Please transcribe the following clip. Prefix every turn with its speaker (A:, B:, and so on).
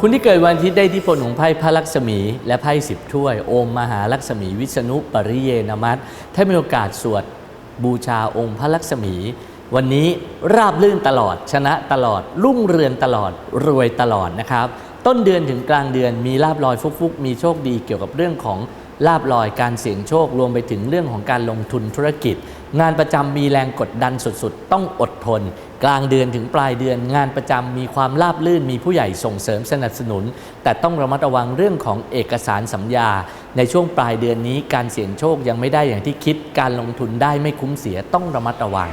A: คุณที่เกิดวันอาทิตย์ได้ที่พลของไพ่พระลักษมี และไพ่สิบถ้วย โอมมหาลักษมีวิษณุปริเยนมัตถ้ามีโอกาสสวดบูชาองค์พระลักษมี วันนี้ราบลื่นตลอด ชนะตลอด รุ่งเรืองตลอด รวยตลอดนะครับ ต้นเดือนถึงกลางเดือนมีลาบลอยฟุกๆ มีโชคดีเกี่ยวกับเรื่องของลาบลอยการเสี่ยงโชครวมไปถึงเรื่องของการลงทุนธุรกิจ งานประจำมีแรงกดดันสุดๆ ต้องอดทน กลางเดือนถึงปลายเดือน งานประจำมีความราบลื่น มีผู้ใหญ่ส่งเสริมสนับสนุน แต่ต้องระมัดระวังเรื่องของเอกสารสัญญา ในช่วงปลายเดือนนี้การเสี่ยงโชคยังไม่ได้อย่างที่คิด การลงทุนได้ไม่คุ้มเสียต้องระมัดระวัง